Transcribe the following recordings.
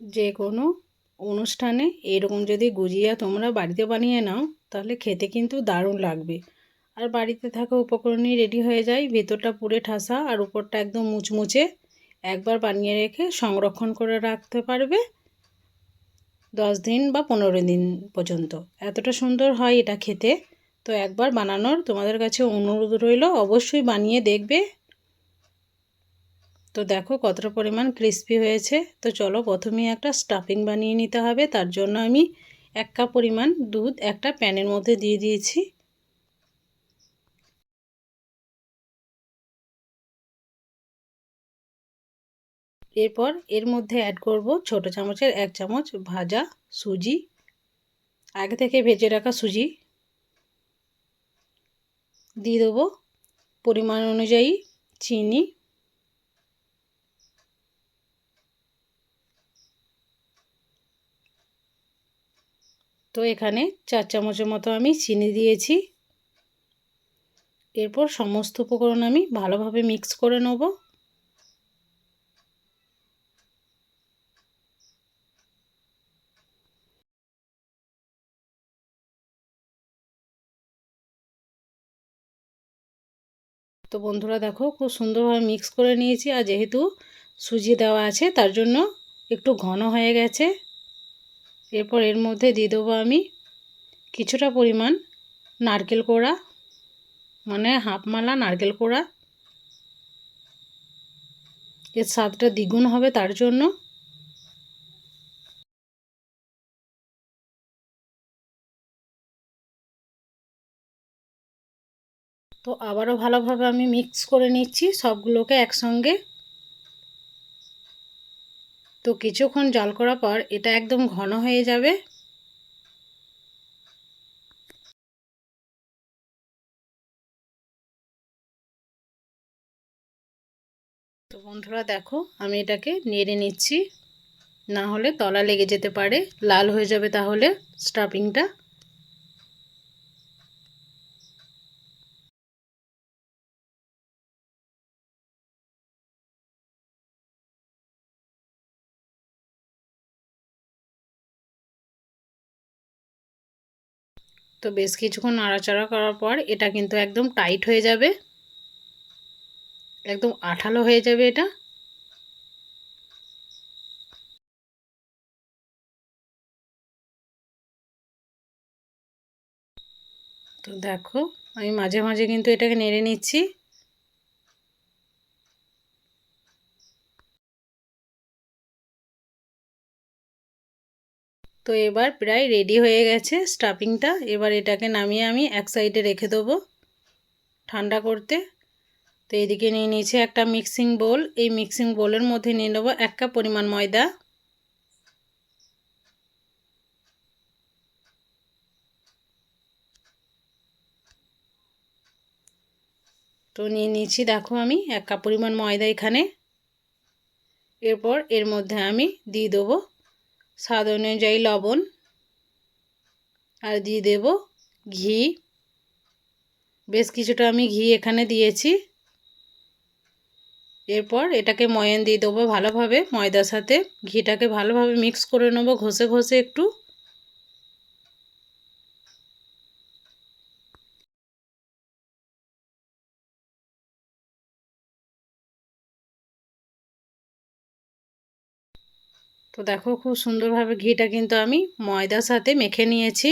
যে কোনো অনুষ্ঠানে এরকম যদি গুজিয়া তোমরা বাড়িতে বানিয়ে নাও, তাহলে খেতে কিন্তু দারুণ লাগবে। আর বাড়িতে থাকা উপকরণই রেডি হয়ে যায়, ভেতরটা পুরে ঠাসা আর উপরটা একদম মুচমুচে একবার বানিয়ে রেখে সংরক্ষণ করে রাখতে পারবে দশ দিন বা পনেরো দিন পর্যন্ত। এতটা সুন্দর হয় এটা খেতে। তো একবার বানানোর তোমাদের কাছে অনুরোধ রইল, অবশ্যই বানিয়ে দেখবে। তো দেখো কতটা পরিমাণ ক্রিস্পি হয়েছে। তো চলো প্রথমেই একটা স্টাফিং বানিয়ে নিতে হবে। তার জন্য আমি এক কাপ পরিমাণ দুধ একটা প্যানের মধ্যে দিয়ে দিয়েছি। এরপর এর মধ্যে অ্যাড করব ছোট চামচের এক চামচ ভাজা সুজি, আগে থেকে ভেজে রাখা সুজি। দিয়ে দেবো পরিমাণ অনুযায়ী চিনি তো এখানে চার চামচের মতো আমি চিনি দিয়েছি। এরপর সমস্ত উপকরণ আমি ভালোভাবে মিক্স করে নেব। তো বন্ধুরা দেখো খুব সুন্দরভাবে মিক্স করে নিয়েছি আর যেহেতু সুজি দেওয়া আছে তার জন্য একটু ঘন হয়ে গেছে। এরপর এর মধ্যে দিয়ে দেবো আমি কিছুটা পরিমাণ নারকেল কোড়া মানে হাফ মালা নারকেল কোড়া। এর স্বাদটা দ্বিগুণ হবে তার জন্য। তো আবারও ভালোভাবে আমি মিক্স করে নিচ্ছি সবগুলোকে একসঙ্গে। তো কিছুক্ষণ জল করার পর এটা একদম ঘন হয়ে যাবে। তো বন্ধুরা দেখো, আমি এটাকে নেড়ে নিচ্ছি। না হলে তলা লেগে যেতে পারে, লাল হয়ে যাবে তাহলে স্টাফিংটা। তো বেশ কিছুক্ষণ নাড়াচাড়া করার পর এটা কিন্তু একদম টাইট হয়ে যাবে। একদম আঠালো হয়ে যাবে এটা। তো দেখো, আমি মাঝে মাঝে কিন্তু এটাকে নেড়ে নিচ্ছি। তো এবার প্রায় রেডি হয়ে গেছে স্টাফিংটা এবার এটাকে নামিয়ে আমি এক সাইডে রেখে দেবো ঠান্ডা করতে। তো এদিকে নিয়ে নিয়েছি একটা মিক্সিং বোল এই মিক্সিং বোলের মধ্যে নিয়ে নেব এক কাপ পরিমাণ ময়দা। তো নিয়ে নিয়েছি দেখো আমি এক কাপ পরিমাণ ময়দা এখানে। এরপর এর মধ্যে আমি দিয়ে দেবো স্বাদ অনুযায়ী লবণ আর দিয়ে দেব ঘি। বেশ কিছুটা আমি ঘি এখানে দিয়েছি। এরপর এটাকে ময়ান দিয়ে দেবো ভালোভাবে ময়দার সাথে। ঘিটাকে ভালোভাবে মিক্স করে নেব ঘষে ঘষে একটু। তো দেখো খুব সুন্দরভাবে ঘিটা কিন্তু আমি ময়দার সাথে মেখে নিয়েছি।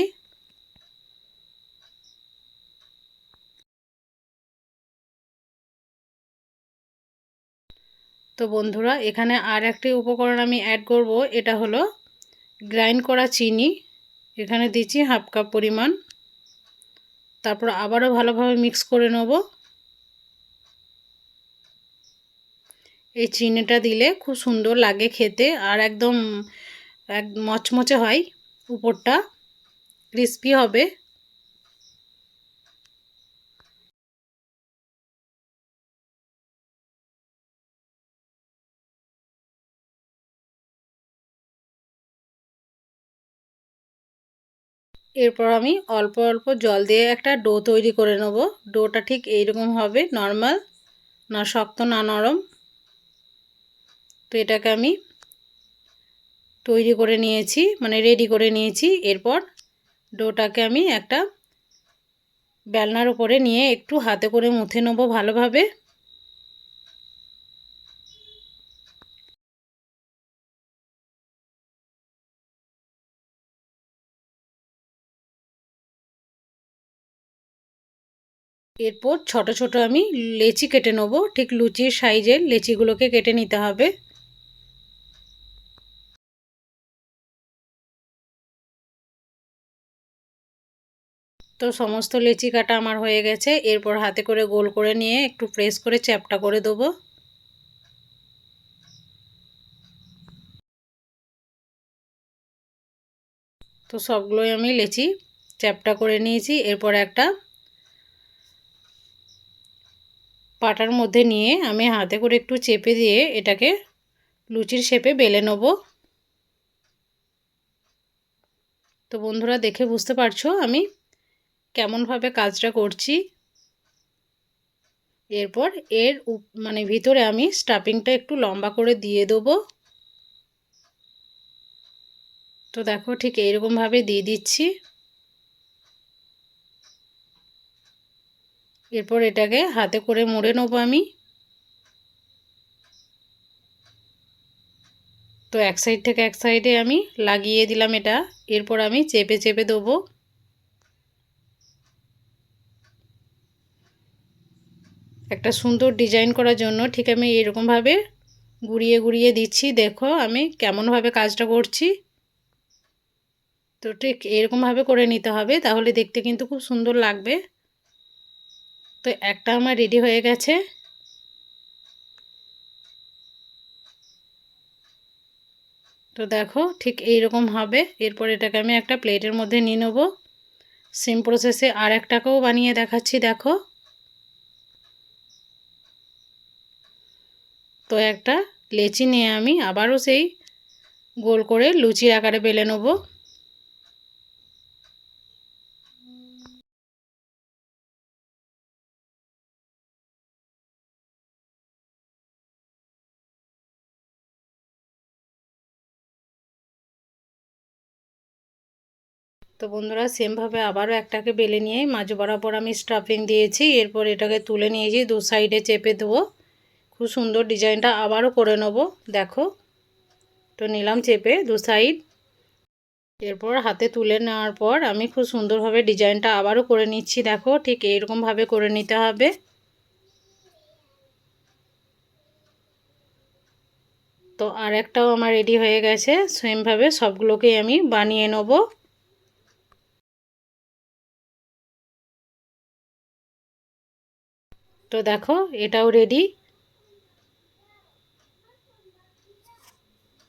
তো বন্ধুরা, এখানে আর একটি উপকরণ আমি অ্যাড করব, এটা হলো গ্রাইন্ড করা চিনি। এখানে দিচ্ছি হাফ কাপ পরিমাণ। তারপর আবারও ভালোভাবে মিক্স করে নেব। এই চিনিটা দিলে খুব সুন্দর লাগে খেতে আর একদম, এক মচমচে হয় উপরটা ক্রিস্পি হবে। এরপর আমি অল্প অল্প জল দিয়ে একটা ডো তৈরি করে নেব। ডোটা ঠিক এইরকম হবে, নর্মাল, না শক্ত, না নরম। তো এটাকে আমি তৈরি করে নিয়েছি মানে রেডি করে নিয়েছি। এরপর ডোটাকে আমি একটা বেলনার উপরে নিয়ে একটু হাতে করে মুথে নেব ভালোভাবে। এরপর ছোট ছোট আমি লেচি কেটে নেব, ঠিক লুচির সাইজের লেচিগুলোকে কেটে নিতে হবে। তো সমস্ত লেচি কাটা আমার হয়ে গেছে। এরপর হাতে করে গোল করে নিয়ে একটু প্রেস করে চ্যাপটা করে দেবো। তো সবগুলোই আমি লেচি চ্যাপটা করে নিয়েছি। এরপর একটা পাটার মধ্যে নিয়ে আমি হাতে করে একটু চেপে দিয়ে এটাকে লুচির শেপে বেলে নেব। তো বন্ধুরা, দেখে বুঝতে পারছ আমি কেমনভাবে কাজটা করছি। এরপর এর মানে ভিতরে আমি স্টাফিংটা একটু লম্বা করে দিয়ে দেবো। তো দেখো ঠিক এইরকমভাবে দিয়ে দিচ্ছি। এরপর এটাকে হাতে করে মুড়ে নেব আমি। তো এক সাইড থেকে এক সাইডে আমি লাগিয়ে দিলাম এটা। এরপর আমি চেপে চেপে দেবো। একটা সুন্দর ডিজাইন করার জন্য ঠিক আমি এরকমভাবে গুড়িয়ে গুড়িয়ে দিচ্ছি। দেখো আমি কেমনভাবে কাজটা করছি। তো ঠিক এরকমভাবে করে নিতে হবে, তাহলে দেখতে কিন্তু খুব সুন্দর লাগবে। তো একটা আমার রেডি হয়ে গেছে। তো দেখো ঠিক এইরকম হবে। এরপর এটাকে আমি একটা প্লেটের মধ্যে নিয়ে নেব। সেম প্রসেসে আর একটাকেও বানিয়ে দেখাচ্ছি, দেখো। তো একটা লেচি নিয়ে আমি আবারও সেই গোল করে লুচির আকারে বেলে নেব। তো বন্ধুরা, সেমভাবে আবারও একটাকে বেলে নিয়ে মাঝ বরাবর আমি স্টাফিং দিয়েছি। এরপর এটাকে তুলে নিয়েছি দু সাইডে চেপে দেবো। খুব সুন্দর ডিজাইনটা আবারও করে নেব, দেখো। তো নিলাম চেপে দু সাইড। এরপর হাতে তুলে নেওয়ার পর আমি খুব সুন্দরভাবে ডিজাইনটা আবারও করে নিচ্ছি, দেখো। ঠিক এইরকমভাবে করে নিতে হবে। তো আর একটাও আমার রেডি হয়ে গেছে, সেমভাবে সবগুলোকেই আমি বানিয়ে নেব। তো দেখো, এটাও রেডি।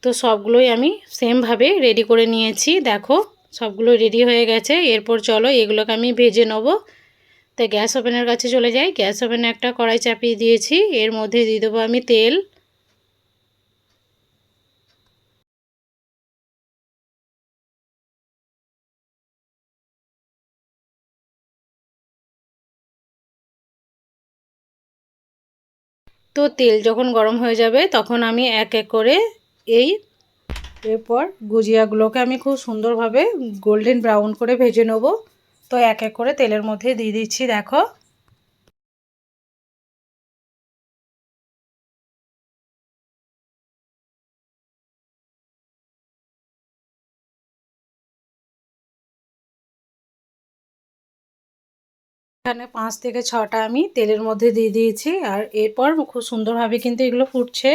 তো সবগুলোই আমি সেমভাবে রেডি করে নিয়েছি। দেখো, সবগুলো রেডি হয়ে গেছে। এরপর চলো এগুলোকে আমি ভেজে নেব। তো গ্যাস ওভেনের কাছে চলে যাই। গ্যাস ওভেনে একটা কড়াই চাপিয়ে দিয়েছি। এর মধ্যে দিয়ে দেবো আমি তেল। তো তেল যখন গরম হয়ে যাবে, তখন আমি এক এক করে এই, এরপর গুজিয়াগুলোকে আমি খুব সুন্দরভাবে গোল্ডেন ব্রাউন করে ভেজে নেব। তো এক এক করে তেলের মধ্যে দিয়ে দিচ্ছি, দেখো। এখানে পাঁচ থেকে ছটা আমি তেলের মধ্যে দিয়ে দিয়েছি, আর এরপর খুব সুন্দরভাবে কিন্তু এগুলো ফুটছে।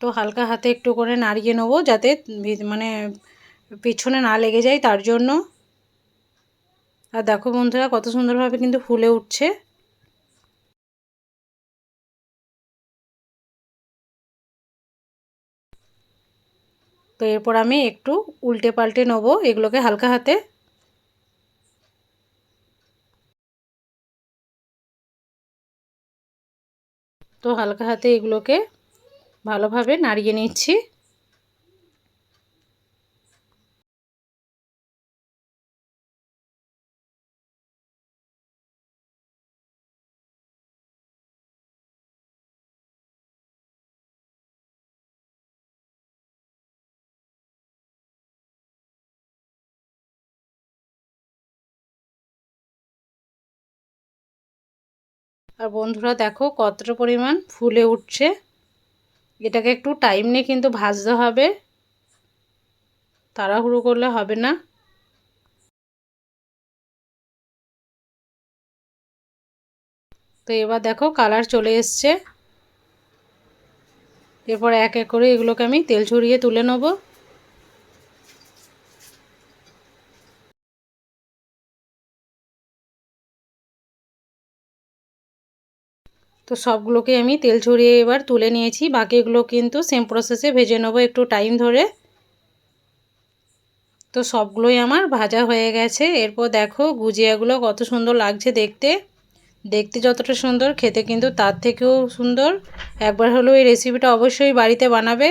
তো হালকা হাতে একটু করে নাড়িয়ে নেব যাতে মানে পিছনে না লেগে যায় তার জন্য। আর দেখো বন্ধুরা কত সুন্দরভাবে কিন্তু ফুলে উঠছে। তো এরপর আমি একটু উল্টে পাল্টে নেব এগুলোকে হালকা হাতে। তো হালকা হাতে এগুলোকে ভালোভাবে নাড়িয়ে নিচ্ছি। আর বন্ধুরা দেখো কতটা পরিমাণ ফুলে উঠছে। এটাকে একটু টাইম নিয়ে কিন্তু ভাজতে হবে। তাড়াহুড়ো করলে হবে না। তো এবার দেখো কালার চলে এসছে। এরপর এক এক করে এগুলোকে আমি তেল ছড়িয়ে তুলে নেব। তো সবগুলোকে আমি তেল ছড়িয়ে এবার তুলে নিয়েছি। বাকিগুলো কিন্তু সেম প্রসেসে ভেজে নেব একটু টাইম ধরে। তো সবগুলোই আমার ভাজা হয়ে গেছে। এরপর দেখো গুজিয়াগুলো কত সুন্দর লাগছে দেখতে। দেখতে যতটা সুন্দর, খেতে কিন্তু তার থেকেও সুন্দর। একবার হলেও এই রেসিপিটা অবশ্যই বাড়িতে বানাবে।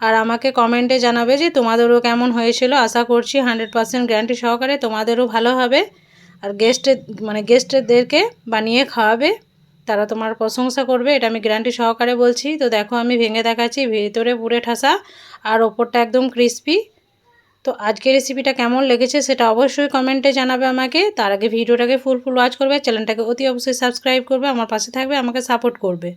আর আমাকে কমেন্টে জানাবে যে তোমাদেরও কেমন হয়েছিল। আশা করছি হান্ড্রেড পারসেন্ট গ্যারান্টি সহকারে তোমাদেরও ভালো হবে। আর গেস্টের মানে গেস্টদেরকে বানিয়ে খাওয়াবে। তারা তোমার প্রশংসা করবে, এটা আমি গ্যারান্টি সহকারে বলছি। তো দেখো আমি ভেঙে দেখাচ্ছি, ভেতরে পুরে ঠাসা, আর ওপরটা একদম ক্রিস্পি তো আজকের রেসিপিটা কেমন লেগেছে সেটা অবশ্যই কমেন্টে জানাবে আমাকে। তার আগে ভিডিওটাকে ফুল ফুল ওয়াচ করবে চ্যানেলটাকে অতি অবশ্যই সাবস্ক্রাইব করবে, আমার পাশে থাকবে, আমাকে সাপোর্ট করবে।